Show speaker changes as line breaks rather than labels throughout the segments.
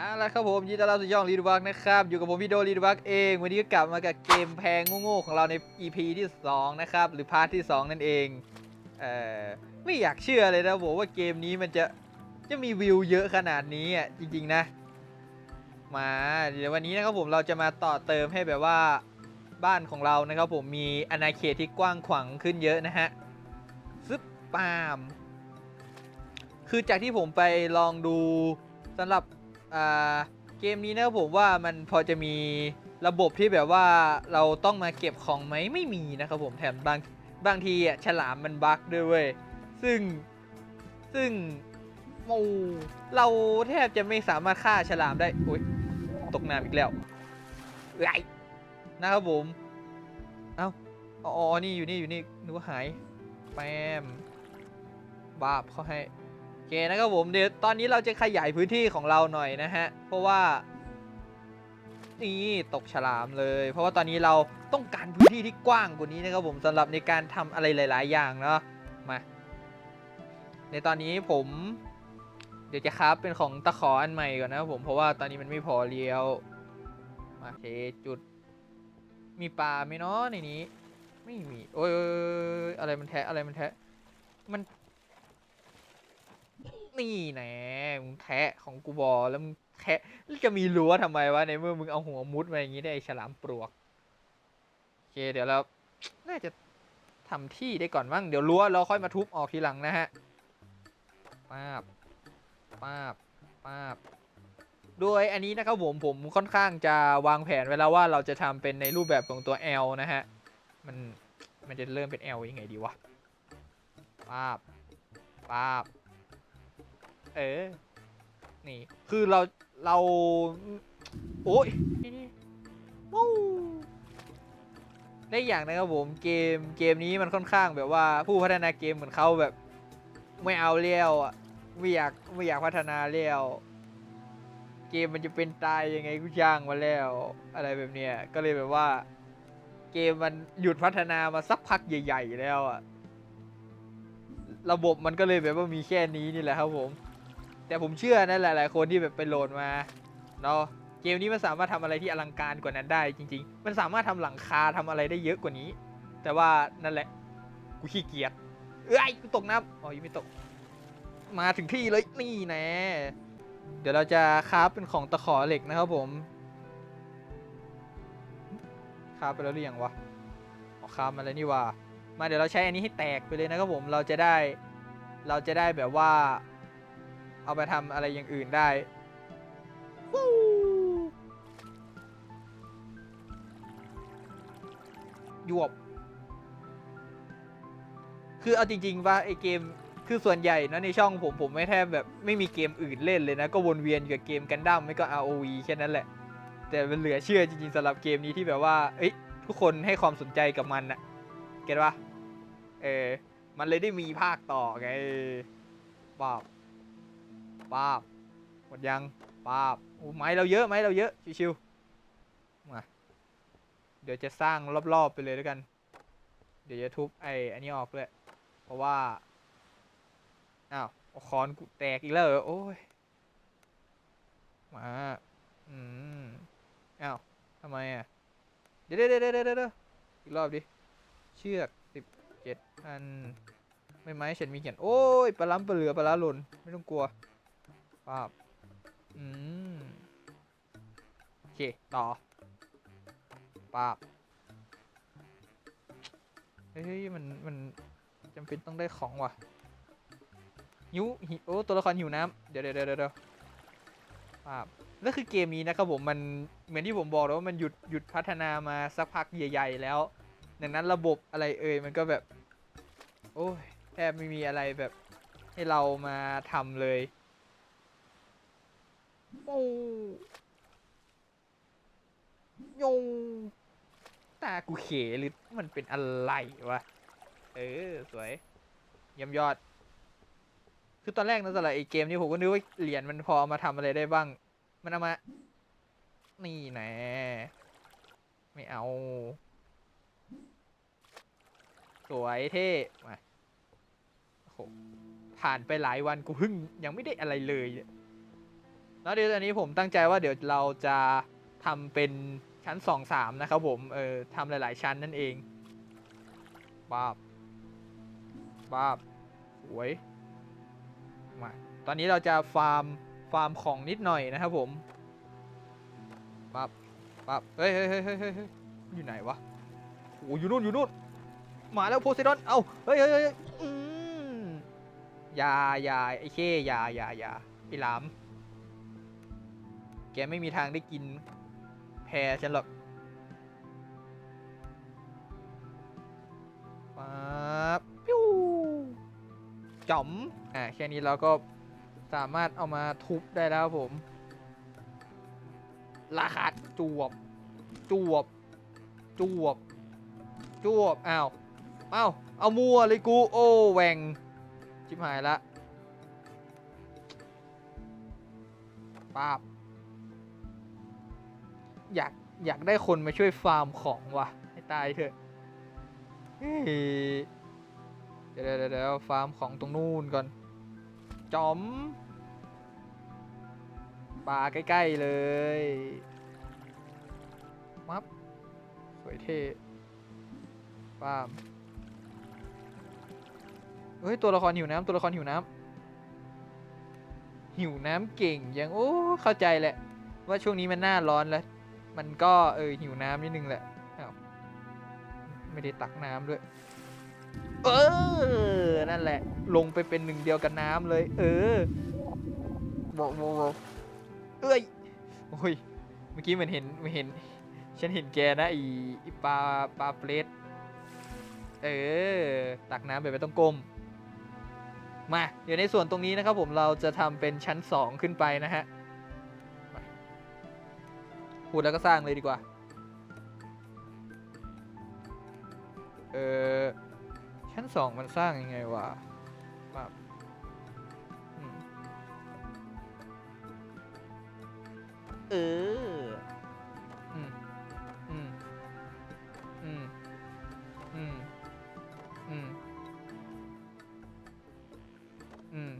เอาละครับผมยินดีต้อนรับสู่ช่องรีดบักนะครับ อยู่กับผมพี่โดรีดบักเอง วันนี้ก็กลับมากับเกมแพงโง่ๆของเราใน EP ที่ 2 นะครับ หรือพาร์ทที่ 2 นั่นเองเอ่อไม่อยากเชื่อเลยนะผมว่าเกมนี้มันจะจะมีวิวเยอะขนาดนี้อะจริง ๆ นะ มาเดี๋ยววันนี้นะครับผมเราจะมาต่อเติมให้แบบว่าบ้านของเรานะครับผมมีอาณาเขตที่กว้างขวางขึ้นเยอะนะฮะซึบปาม คือจากที่ผมไปลองดูสำหรับ อ่าเกมนี้นะครับผมว่ามันพอจะมีระบบที่แบบว่าเราต้องมาเก็บของไหมไม่มีนะครับผมแถมบางบางทีอะฉลามมันบั๊กด้วยเว้ยซึ่งซึ่งโอ้เราแทบจะไม่สามารถฆ่าฉลามได้โอ๊ยตกน้ำอีกแล้วไหลนะครับผม เอ้าอ๋อนี่อยู่นี่อยู่นี่นึกว่าหายแปมบาบเขาให้ เคนะครับผมเดี๋ยวตอนนี้เราจะขยายพื้นที่ของเราหน่อยนะฮะ เพราะว่านี่ตกฉลามเลย เพราะว่าตอนนี้เราต้องการพื้นที่ที่กว้างกว่านี้นะครับผมสำหรับในการทำอะไรหลาย ๆ อย่างเนาะมาในตอนนี้ผม เดี๋ยวจะคราฟเป็นของตะขออันใหม่ก่อนนะครับผมเพราะว่าตอนนี้มันไม่พอเลี้ยวมาเทจุด มีปลาไหมเนาะในนี้ ไม่มีโอ้ยโอ้ยโอ้ยอะไรมันแทะอะไรมันแทะมัน นี่แน่มึงแทะของกูบอแล้วมึงแทะแล้วจะมีรั้วทำไมวะในเมื่อมึงเอาหัวมุดมาอย่างนี้ได้ไอฉลามปลวกโอเคเดี๋ยวเราน่าจะทำที่ได้ก่อนมั้งเดี๋ยวรั้วเราค่อยมาทุบออกทีหลังนะฮะป้าบป้าบป้าบโดยอันนี้นะครับผมผมค่อนข้างจะวางแผนไว้แล้วว่าเราจะทำเป็นในรูปแบบของตัว L นะฮะมันมันจะเริ่มเป็น L ยังไงดีวะป้าบป้าบ เออ นี่ คือเรา เรา โอ้ยวู้ได้อย่างนะครับผมเกมเกมนี้มันค่อนข้างแบบว่า ผู้พัฒนาเกมเหมือนเขาแบบ ไม่เอาเลี้ยวอะไม่อยากไม่อยากพัฒนาเลี้ยวเกมมันจะเป็นตายยังไงกูจ้างมาแล้ว อะไรแบบเนี้ยก็เลยแบบว่า เกมมันหยุดพัฒนามาสักพักใหญ่ ๆ แล้วอะระบบมันก็เลยแบบว่ามีแค่นี้นี่แหละครับผม แต่ผมเชื่อนะหลายๆ คนที่แบบไปโหลดมาเนาะเกมนี้มันสามารถทำอะไรที่อลังการกว่านั้นได้จริง ๆ มันสามารถทำหลังคาทำอะไรได้เยอะกว่านี้ แต่ว่านั่นแหละกูขี้เกียจเอ้ยกูตกน้ำอ๋อยังไม่ตก มาถึงที่เลยนี่แน่เดี๋ยวเราจะคราฟเป็นของตะขอเหล็กนะครับผมคราฟไปแล้วหรือยังวะออคราฟมาแล้วนี่ว่า มาเดี๋ยวเราใช้อันนี้ให้แตกไปเลยนะครับผมเราจะได้ เราจะได้แบบว่า เอาไปทำอะไรอย่างอื่นได้ยวบ คือเอาจริงๆว่าไอเกมคือส่วนใหญ่นะในช่องผมผมไม่แทบแบบไม่มีเกมอื่นเล่นเลยนะ ก็วนเวียนอยู่กับเกมกันดั้มไม่ก็ ROV แค่นั้นแหละ แต่มันเหลือเชื่อจริงๆสำหรับเกมนี้ที่แบบว่า เอ้ยทุกคนให้ความสนใจกับมันอะเก็ตปะเออ มันเลยได้มีภาคต่อไงบา ป้าบหมดยังป้าบโอ้ไม้เราเยอะไม้เราเยอะชิวๆมาเดี๋ยวจะสร้างรอบๆไปเลยแล้วกัน เดี๋ยวจะทุบไอ้อันนี้ออกเลยเพราะว่าอ้าวคอนกูแตกอีกแล้วโอ้ยมาอืมอ้าวทำไมอะเดี๋ยวเดี๋ยวเดี๋ยวเดี๋ยวเดี๋ยวอีกรอบดิเชือกสิบเจ็ดอันไม่ไม้ฉันมีเขียนโอ้ยปลาล้ำปลาเหลือปลาล้าหล่นไม่ต้องกลัว ป้าบอืมโอเค ต่อป้าบเฮ้ย มัน มันจำเป็นต้องได้ของว่ะหิวหิวโอ้ ตัวละครหิวน้ำเดี๋ยวเดี๋ยวเดี๋ยวเดี๋ยวป้าบแล้วคือเกมนี้นะครับผมมันเหมือนที่ผมบอกแล้วว่ามันหยุดหยุดพัฒนามาสักพักใหญ่ ๆ แล้วดังนั้นระบบอะไรเอ่ยมันก็แบบ โอ้ยแทบไม่มีอะไรแบบให้เรามาทำเลย โอ้ยงตากูเขหรือมันเป็นอะไรวะ เออ สวยยี่ยมยอด คือตอนแรกนะสำหรับไอเกมนี้ผมก็นึกว่าเหรียญมันพอเอามาทำอะไรได้บ้าง มันเอามา นี่แน่ไม่เอา สวยเท่มาโอ้โหผ่านไปหลายวันกูเพิ่งยังไม่ได้อะไรเลยเนี่ย แล้วเดี๋ยวอันนี้ผมตั้งใจว่าเดี๋ยวเราจะทำเป็นชั้นสองสามนะครับผม เออทำหลาย ๆ ชั้นนั่นเองบาบบาบสวยมาตอนนี้เราจะฟาร์ม ฟาร์มของนิดหน่อยนะครับผมปับปับเฮ้ยเฮ้ยเฮ้ยเฮ้ยเฮ้ยเฮ้ยอยู่ไหนวะโอ้อยู่นู่น อยู่นู่น มาแล้วโพไซดอน เอ้า เฮ้ยเฮ้ยเฮ้ยอืมยาอยาไอ้เข้อยาอยาอยาไอ้หลาม แกไม่มีทางได้กินแพรฉันหรอกปั๊บปิ้วจ๋อม อ่าแค่นี้เราก็สามารถเอามาทุบได้แล้วผม ราคาจวบ จวบ จวบ จวบ อ้าว อ้าว เอามัวเลยกู โอ้แหวงชิบหายละปาบ อยากอยากได้คนมาช่วยฟาร์มของว่ะ ให้ตายเถอะเดี๋ยวเดี๋ยวฟาร์มของตรงนู้นก่อน จอมปลาใกล้ ๆ เลยมับสวยเท่ปาล์มเฮ้ย ตัวละครหิวน้ำตัวละครหิวน้ำหิวน้ำเก่งยัง โอ้ เข้าใจแหละ ว่าช่วงนี้มันหน้าร้อนแล้ว มันก็เออหิวน้ำนิดนึงแหละอ้าวไม่ได้ตักน้ำด้วย เออ นั่นแหละ ลงไปเป็นหนึ่งเดียวกับน้ำเลย เออบะโบะโบะเอ้ยโอ้ย เมื่อกี้เหมันเห็นไม่เห็น ฉันเห็นแกนะอีปลาปลาเปรตเออ ตักน้ำแบบไม่ต้องก้มมา เดี๋ยวในส่วนตรงนี้นะครับผมเราจะทำเป็นชั้น 2 ขึ้นไปนะฮะ พูดแล้วก็สร้างเลยดีกว่า เออชั้น2มันสร้างยังไงวะมาอืมเออ อืม อืม อืม อืม อืม อืม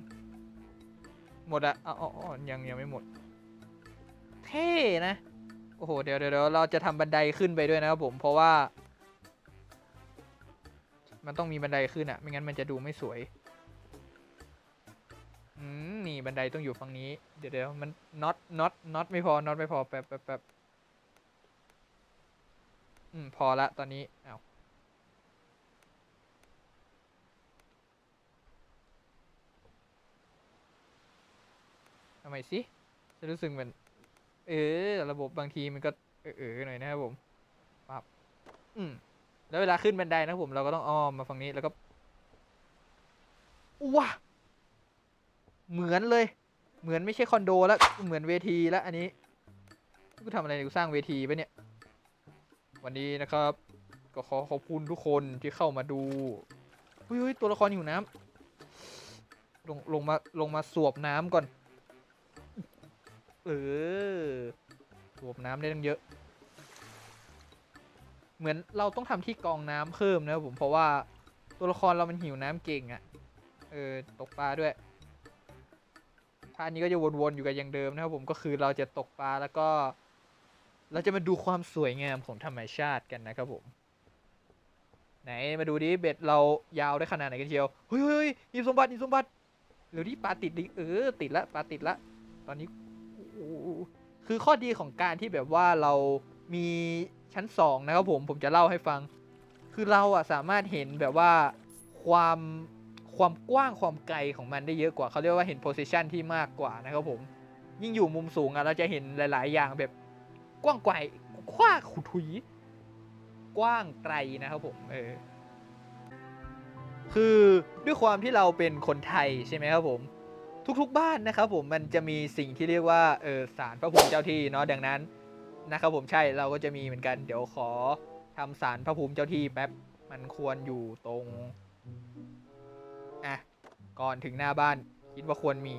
หมดอะอ๋ออ๋ออ๋อยังยังไม่หมด เท่นะ โอ้โห เดี๋ยวเดี๋ยวเราจะทำบันไดขึ้นไปด้วยนะครับผม เพราะว่า มันต้องมีบันไดขึ้นอะไม่งั้นมันจะดูไม่สวย อืม นี่บันไดต้องอยู่ฝั่งนี้ เดี๋ยวเดี๋ยวมันน็อต น็อต น็อตไม่พอ น็อตไม่พอ แป๊บแป๊บแป๊บอืม พอละตอนนี้ เอาทำไมสิจะรู้สึกเหมือน เออ ระบบบางทีมันก็เออเออหน่อยนะครับผมปั๊บอืมแล้วเวลาขึ้นบันไดนะผมเราก็ต้องอ้อมมาฝั่งนี้แล้วก็ว้าเหมือนเลย เหมือนไม่ใช่คอนโดแล้วเหมือนเวทีแล้วอันนี้กูทำอะไรกูสร้างเวทีไปเนี่ย วันนี้นะครับ ก็ขอขอบคุณทุกคนที่เข้ามาดูเฮ้ยตัวละครหิวน้ำลงลงมาลงมาสวบน้ำก่อน เออสวบน้ำได้ตั้งเยอะ เหมือนเราต้องทำที่กองน้ำเพิ่มนะครับผมเพราะว่าตัวละครเรามันหิวน้ำเก่งอะ่ะ เออตกปลาด้วยท่านี้ก็จะวนๆอยู่กับอย่างเดิมนะครับผมก็คือเราจะตกปลาแล้วก็ เราจะมาดูความสวยงามของธรรมชาติกันนะครับผม ไหนมาดูดิเบ็ดเรายาวได้ขนาดไหนกันเชียวเฮ้ยเฮ้ยยิบสมบัติยิบสมบัติเร็วดิปลาติดดิเออติดละปลาติดละ ตอนนี้ คือข้อดีของการที่แบบว่าเรามีชั้นสองนะครับผมผมจะเล่าให้ฟัง คือเราอะสามารถเห็นแบบว่าความความกว้างความไกลของมันได้เยอะกว่าเขาเรียกว่าเห็นโพซิชันที่มากกว่านะครับผม ยิ่งอยู่มุมสูงอะเราจะเห็นหลาย ๆ อย่างแบบกว้างไกลกว้างขุทุยกว้างไกลนะครับผมเออคือด้วยความที่เราเป็นคนไทยใช่ไหมครับผม ทุกๆบ้านนะครับผมมันจะมีสิ่งที่เรียกว่าเออศาลพระภูมิเจ้าที่เนาะดังนั้นนะครับผมใช่เราก็จะมีเหมือนกัน เดี๋ยวขอทำศาลพระภูมิเจ้าที่แป๊บมันควรอยู่ตรงอะก่อนถึงหน้าบ้านคิดว่าควรมี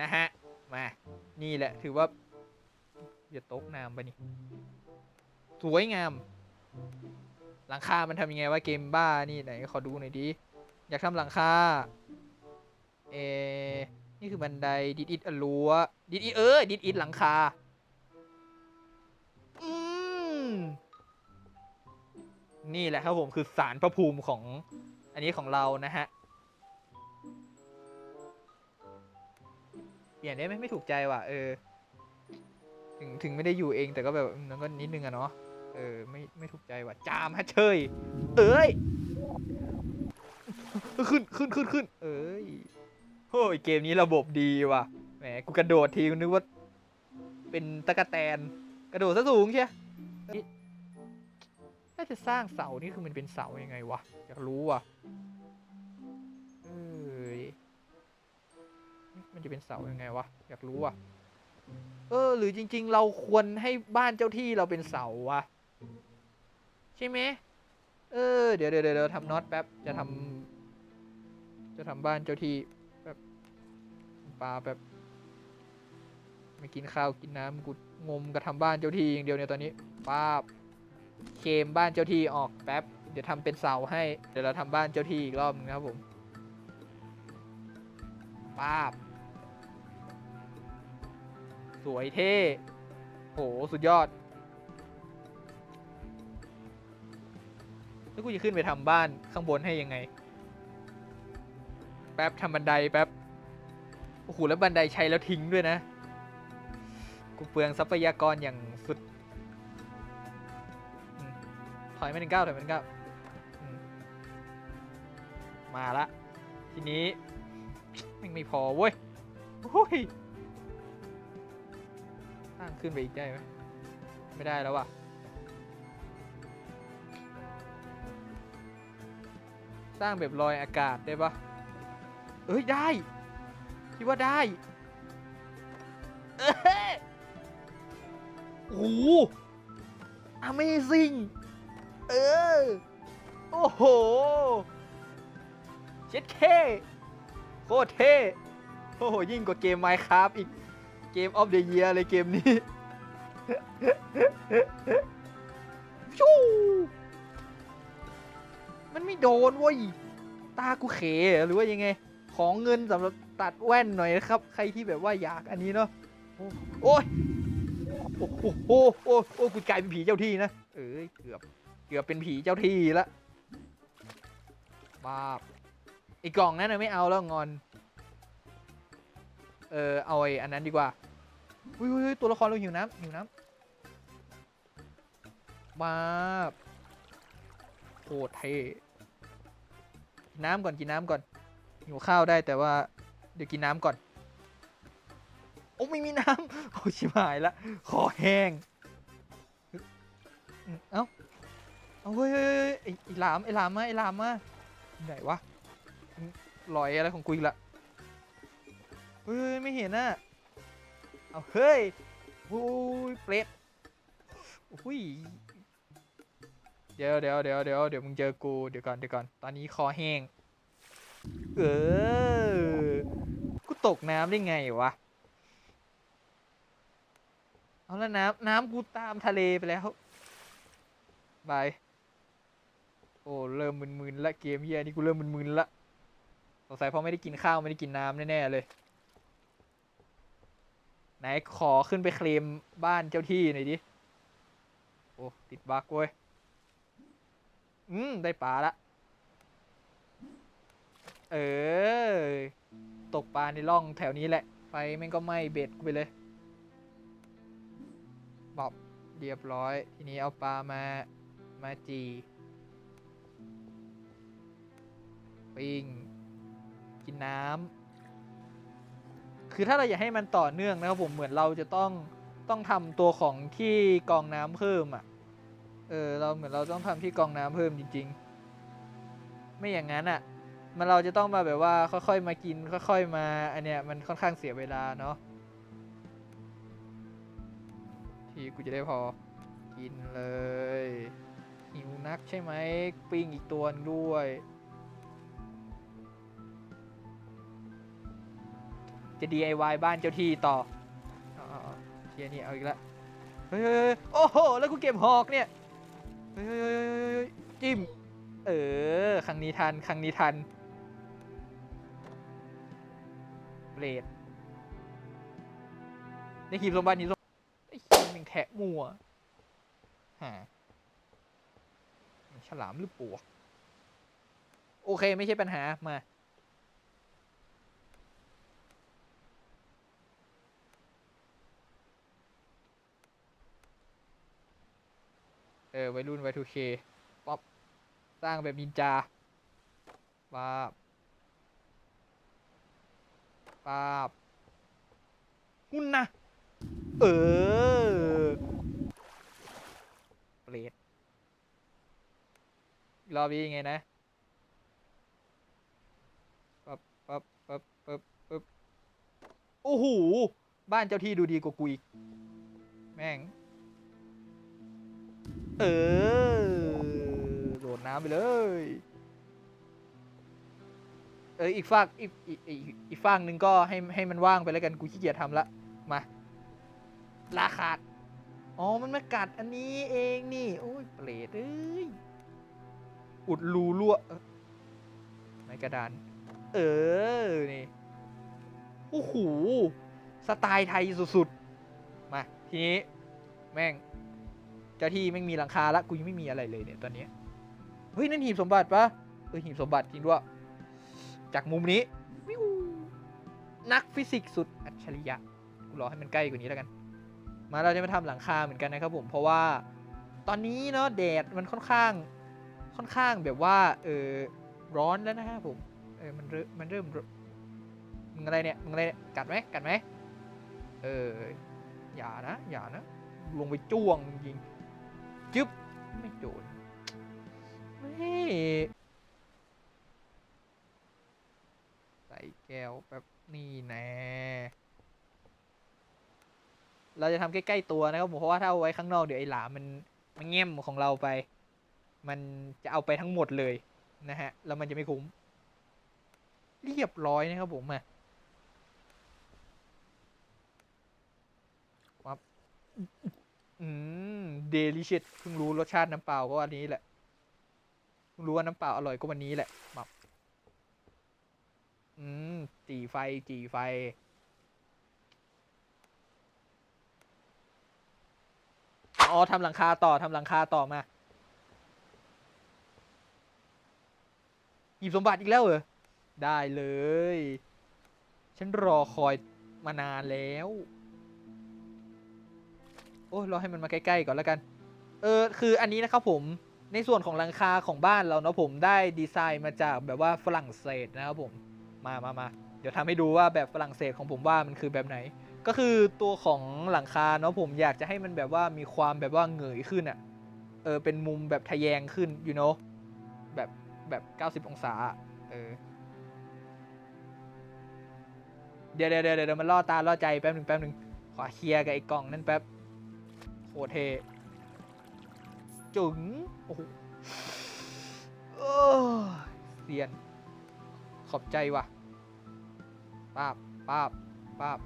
นะฮะ มา นี่แหละถือว่าอย่าตกน้ำไปนี่ สวยงาม หลังคา มันทำยังไงว่าเกมบ้านี่ไหนขอดูหน่อยดิ อยากทำหลังคา เออนี่คือบันไดดิดอิดอลัวดิดอิดเออดิดอิดหลังคา อืม นี่แหละครับผมคือสารพระภูมิของ อันนี้ของเรานะฮะ เปลี่ยนได้ไหมไม่ถูกใจว่ะ เออ ถึงถึงไม่ได้อยู่เองแต่ก็แบบมันก็นิดนึงอะเนาะ เออ ไม่ไม่ถูกใจว่ะ จามฮะเชย เอ้ย ขึ้นขึ้นขึ้นขึ้น โอ้ยเกมนี้ระบบดีว่ะ แหมกูกระโดดทีกูนึกว่า เป็นตะกะแตน กระโดดซะสูงเชียนี่ถ้าจะสร้างเสานี่คือมันเป็นเสายังไงวะ อยากรู้ว่ะเอ้ยมันจะเป็นเสายังไงวะ อยากรู้ว่ะ เออ หรือจริง ๆ เราควรให้บ้านเจ้าที่เราเป็นเสาวะ ใช่ไหมเออ เดี๋ยวเดี๋ยวเดี๋ยวทำน็อตแป๊บ จะทำจะทำบ้านเจ้าที่ ปลาแป๊บไม่กินข้าวกินน้ำกูงมกับทำบ้านเจ้าที่อย่างเดียวเนี่ยตอนนี้ป้าบเคมบ้านเจ้าที่ออกแป๊บ เดี๋ยวทำเป็นเสาให้ เดี๋ยวเราทำบ้านเจ้าที่อีกรอบนึงนะครับผมป้าบ สวยเท่โหสุดยอด แล้วกูจะขึ้นไปทำบ้านข้างบนให้ยังไง แป๊บทำบันไดแป๊บ โอ้โหแล้วบันไดใช้แล้วทิ้งด้วยนะ กูเปลืองทรัพยากรอย่างสุด ถอยไมาหนึ่งเก้าถอยไมาหนึ่งเก้ามาละ ทีนี้แม่งไม่พอเว้ยโอ้ยสร้างขึ้นไปอีกได้ไหมไม่ได้แล้วว่ะสร้างแบบลอยอากาศได้ปะเอ้ย ได้ คิดว่าได้โอ้โห Amazing เออ โอ้โหเจ็ดเคโคตรเท่ โอ้โห ยิ่งกว่าเกม Minecraft อีก เกม of the year เลยเกมนี้ชูมันไม่โดนเว้ย ตากูเขหรือว่ายังไง ของเงินสำหรับตัดแว่นหน่อยนะครับ ใครที่แบบว่าอยากอันนี้เนาะโอ้ยโอ้โหโอ้โหโอ้โหโอ้กูกลายเป็นผีเจ้าที่นะเอ้ยเกือบเกือบเป็นผีเจ้าที่ละบ้าไอ้กล่องนั้นไม่เอาแล้วงอน เออเอาไอ้อันนั้นดีกว่าอุ้ยตัวละครเราหิวน้ำหิวน้ำบ้าบโคตรเท่น้ำก่อนกินน้ำก่อน หิวข้าวได้แต่ว่าเดี๋ยวกินน้ำก่อน โอ้ไม่มีน้ำโอ้ชิบหายละคอแห้ง เอ้า เอาเฮ้ยไอ้ลามไอ้ลามมาไอ้ลามมาไหนวะลอยอะไรของกูอีกละเฮ้ยเฮ้ยไม่เห็นน่ะเอาเฮ้ยโอ้ยเปรตอุ้ยเดี๋ยวเดี๋ยวเดี๋ยวเดี๋ยวเดี๋ยวมึงเจอกูเดี๋ยวก่อนเดี๋ยวก่อนตอนนี้คอแห้ง เออ กูตกน้ำได้ไงวะ เอาล้วน้ำน้ำกูตามทะเลไปแล้ว บาย โอ้ เริ่มมึนๆละเกมเฮียนี่กูเริ่มมึนๆละสงสัยเพราะไม่ได้กินข้าวไม่ได้กินน้ำแน่ๆเลยไหนขอขึ้นไปเคลมบ้านเจ้าที่หน่อยดิ โอ้ ติดบักเว้ย อืม ได้ปลาละ เออ ตกปลาในร่องแถวนี้แหละ ไฟแม่งก็ไหม้เบ็ดกูไปเลยบอบเรียบร้อย ทีนี้เอาปลามา มาจีปิ้งกินน้ำคือถ้าเราอยากให้มันต่อเนื่องนะครับผมเหมือนเราจะต้องต้องทำตัวของที่กองน้ำเพิ่มอะ เออ เราเหมือนเราต้องทำที่กองน้ำเพิ่มจริง ๆ ไม่อย่างนั้นอะ มันเราจะต้องมาแบบว่าค่อยๆมากินค่อย ๆ มาอันเนี้ยมันค่อนข้างเสียเวลาเนาะที่กูจะได้พอกินเลยหิวนักใช่ไหมปิ้งอีกตัวหนึงด้วยจะ DIY บ้านเจ้าที่ต่อออเทียนี่เอาอีกแล้วเฮ้ยโอ้โห แล้วกูเก็บหอกเนี่ยเฮ้ยเฮ้ยเฮ้ยเฮ้ยเฮ้ยจิ้ม เออ ครั้งนี้ทัน ครั้งนี้ทัน เเรดในหีบสมบัติหีบสมไอ้เหี้ยมึงแทะมัวฮะฉลามหรือปลวก โอเคไม่ใช่ปัญหา มา เออวัยรุ่น Y2K ป๊อป สร้างแบบนินจาป๊าบ ป๊าบหุ่นนะ เออเปรตรอบนี้ยังไงนะปั๊บปั๊บปั๊บปั๊บปั๊บโอ้โห บ้านเจ้าที่ดูดีกว่ากูอีก แม่ง เออ โดดน้ำไปเลย เอออีกฝากอีกอีกอีกอีกฝากหนึ่งก็ให้ให้มันว่างไปแล้วกันกูขี้เกียจทำละมาลาขาดอ๋อมันมากัดอันนี้เองนี่โอ้ยเปรตเอ้ยอุดรูรั่วไม้กระดาน เออนี่โอ้โหสไตล์ไทยสุดๆมาทีนี้แม่งเจ้าที่แม่งมีหลังคาละกูยังไม่มีอะไรเลยเนี่ยตอนนี้เฮ้ยนั่นหีบสมบัติปะเออหีบสมบัติจริงด้วย จากมุมนี้วิวนักฟิสิกส์สุดอัจฉริยะกูรอให้มันใกล้กว่านี้แล้วกัน มาเราจะมาทำหลังคาเหมือนกันนะครับผมเพราะว่าตอนนี้เนาะแดดมันค่อนข้างค่อนข้างแบบว่าเออร้อนแล้วนะครับผมเออมันเริ่มมันเริ่มร้อนมึงอะไรเนี่ยมึงอะไรกัดไหมกัดไหมเอออย่านะอย่านะ ลงไปจ้วงจริงจึ๊บไม่โดนไม่ใส่ แก้วแบบนี่แน่เราจะทำใกล้ๆตัวนะครับผมเพราะว่าถ้าเอาไว้ข้างนอกเดี๋ยวไอ้หลามมันมันเง่มของเราไป มันจะเอาไปทั้งหมดเลยนะฮะแล้วมันจะไม่คุ้ม เรียบร้อยนะครับผมอะวับอืมเดลิเชตเพิ่งรู้รสชาติน้ำเปล่าก็วันนี้แหละเพิ่งรู้ว่าน้ำเปล่าอร่อยก็วันนี้แหละมับ อืมจีไฟจีไฟ อ๋อทำหลังคาต่อทำหลังคาต่อมาหยิบสมบัติอีกแล้วเหรอ ได้เลย ฉันรอคอยมานานแล้ว โอ้รอให้มันมาใกล้ๆก่อนแล้วกัน เออ คืออันนี้นะครับผม ในส่วนของหลังคาของบ้านเราเนาะผมได้ดีไซน์มาจากแบบว่าฝรั่งเศสนะครับผม มามามาเดี๋ยวทำให้ดูว่าแบบฝรั่งเศสของผมว่ามันคือแบบไหน ก็คือตัวของหลังคาเนาะผมอยากจะให้มันแบบว่ามีความแบบว่าเหงยขึ้นอะ่ะเออเป็นมุมแบบทะแยงขึ้น you know แบบแบบ90 องศาอะเออเดี๋ยวเดี๋ยวเดี๋ยวเดี๋ยวมันล่อตาล่อใจแป๊บหนึ่งแป๊บหนึ่งขอเคลียร์กับไอ้กล่องนั่นแป๊บโคเทจึงโอ้โหโอ้ยเสียน ขอบใจว่ะ ป้าบป้าบป้าบ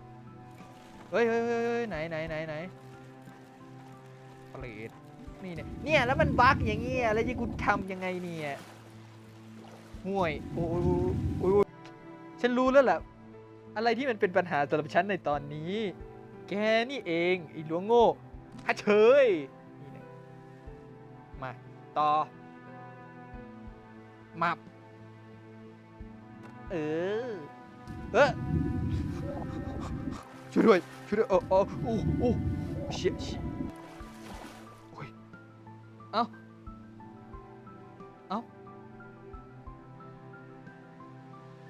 เฮ้ยเฮ้ยเฮ้ยเฮ้ยไหนไหนไหนไหนเปรตนี่เนี่ยเนี่ยแล้วมันบั๊กอย่างเงี้ยแล้วจะกูทำยังไงเนี่ยห่วยโอ้ยโอ้ยโอ้ยฉันรู้แล้วแหละอะไรที่มันเป็นปัญหาสำหรับฉันในตอนนี้ แกนี่เองไอ้หลวงโง่ฮะเฉยนี่เนี่ยมาต่อมับเออ เออช่วยด้วยช่วยด้วยเออเออโอ้โอ้เชี่ยเชี่ยโอ้ยเอ้าเอ้า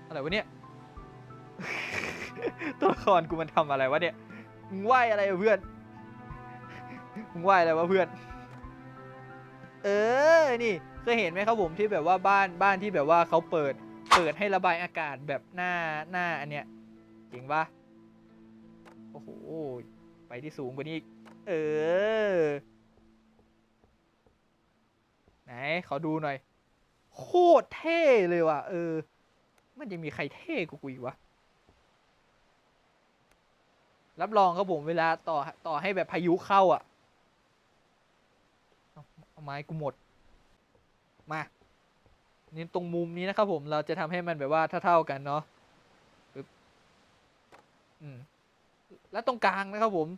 อะไรวะเนี่ยตัวละครกูมันทำอะไรวะเนี่ยมึงไหวอะไรเพื่อนมึงไหวอะไรวะเพื่อน เออนี่เคยเห็นไหมครับผมที่แบบว่าบ้านบ้านที่แบบว่าเขาเปิด เปิดให้ระบายอากาศแบบหน้าหน้าอันเนี้ยจริงปะโอ้โห ไปที่สูงกว่านี้อีก เออ ไหนขอดูหน่อย โคตรเท่เลยว่ะ เออ มันจะมีใครเท่กว่ากูอีกวะ รับรองครับผมเวลาต่อต่อให้แบบพายุเข้าอะ เอาไม้กูหมด มา นี่ตรงมุมนี้นะครับผมเราจะทำให้มันแบบว่าเท่าๆกันเนาะอืมแล้วตรงกลางนะครับผม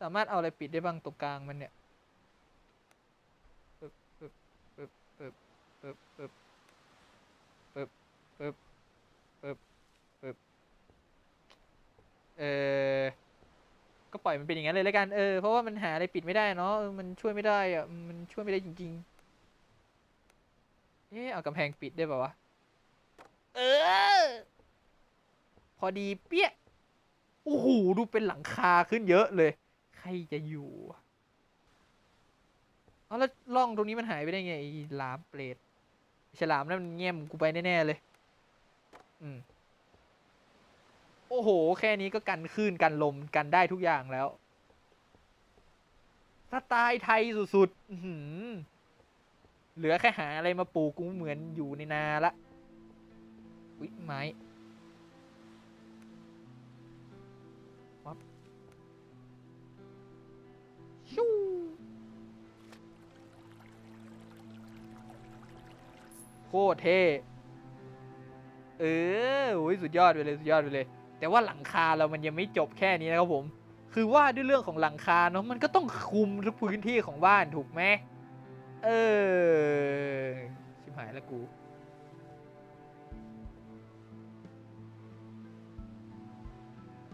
สามารถเอาอะไรปิดได้บ้างตรงกลางมันเนี่ยปึ๊บปึ๊บปึ๊บปึ๊บปึ๊บปึ๊บปึ๊บปึ๊บปึ๊บปึ๊บเออก็ปล่อยมันเป็นอย่างนั้นเลยแล้วกันเออเพราะว่ามันหาอะไรปิดไม่ได้เนาะมันช่วยไม่ได้อะมันช่วยไม่ได้จริง ๆ เอ๊ะเอากำแพงปิดได้ป่าวะ เออ พอดีเปี้ยโอ้โหดูเป็นหลังคาขึ้นเยอะเลย ใครจะอยู่อะเอาแล้วร่องตรงนี้มันหายไปได้ไงไอ้ลามเปรตฉลามนั่นมันแง้มกูไปแน่ๆเลย อืม โอ้โห แค่นี้ก็กันคลื่นกันลมกันได้ทุกอย่างแล้วสไตล์ไทยสุดๆอื้อหือ เหลือแค่หาอะไรมาปลูกกูเหมือนอยู่ในนาละอุ๊ยไม้วับชูโคตรเท่เออโอ้ยสุดยอดไปเลยสุดยอดไปเลย แต่ว่าหลังคาเรามันยังไม่จบแค่นี้นะครับผม คือว่าด้วยเรื่องของหลังคาเนาะมันก็ต้องคุมทุกพื้นที่ของบ้านถูกไหม เออ ชิบหายแล้วกู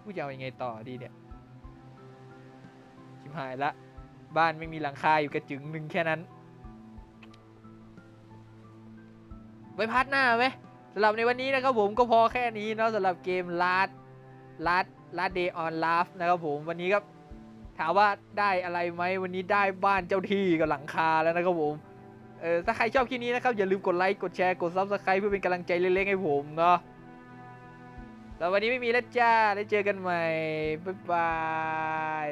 กูจะเอายังไงต่อดีเนี่ย ชิบหายละ บ้านไม่มีหลังคาอยู่กระจึงหนึ่งแค่นั้น ไว้พัดหน้าไหมสำหรับในวันนี้นะครับผมก็พอแค่นี้เนาะสำหรับเกมลาดลาดลาดเดย์ออนลาฟนะครับผมวันนี้ก็ ถามว่าได้อะไรไหมวันนี้ได้บ้านเจ้าที่กับหลังคาแล้วนะครับผมเออถ้าใครชอบคลิปนี้นะครับอย่าลืมกดไลค์กดแชร์กดซับสไคร b ์เพื่อเป็นกำลังใจเล็กๆให้ผมเนาะแล้ววันนี้ไม่มีแล้วจ้าได้เจอกันใหม่บ๊ายบาย